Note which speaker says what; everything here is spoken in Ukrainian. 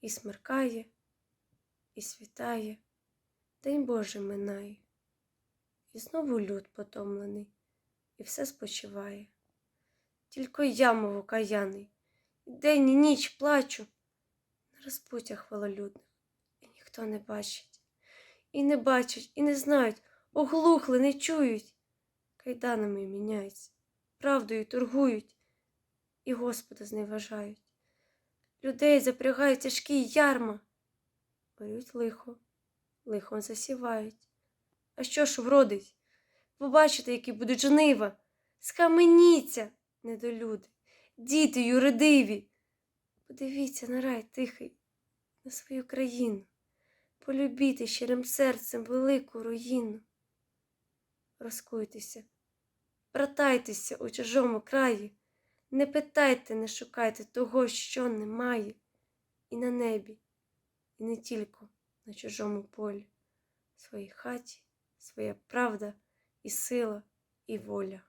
Speaker 1: І смеркає, і світає, День Божий минає, і знову люд потомлений, і все спочиває. Тільки я, мов окаяний, і день і ніч плачу на розпуттях хвалолюдних, і ніхто не бачить, і не бачать, і не знають, оглухли, не чують, кайданами міняються, правдою торгують, і Господа зневажають. Людей запрягають тяжкі ярма, беруть лихо, лихом засівають. А що ж вродить? Побачите, які будуть жнива, схаменіться, недолюди, діти юридиві. Подивіться на рай тихий, на свою країну, полюбіте щирим серцем велику руїну. Розкуйтеся, братайтеся у чужому краї, не питайте, не шукайте того, що немає, і на небі, і не тільки на чужому полі, в своїй хаті, своя правда і сила, і воля.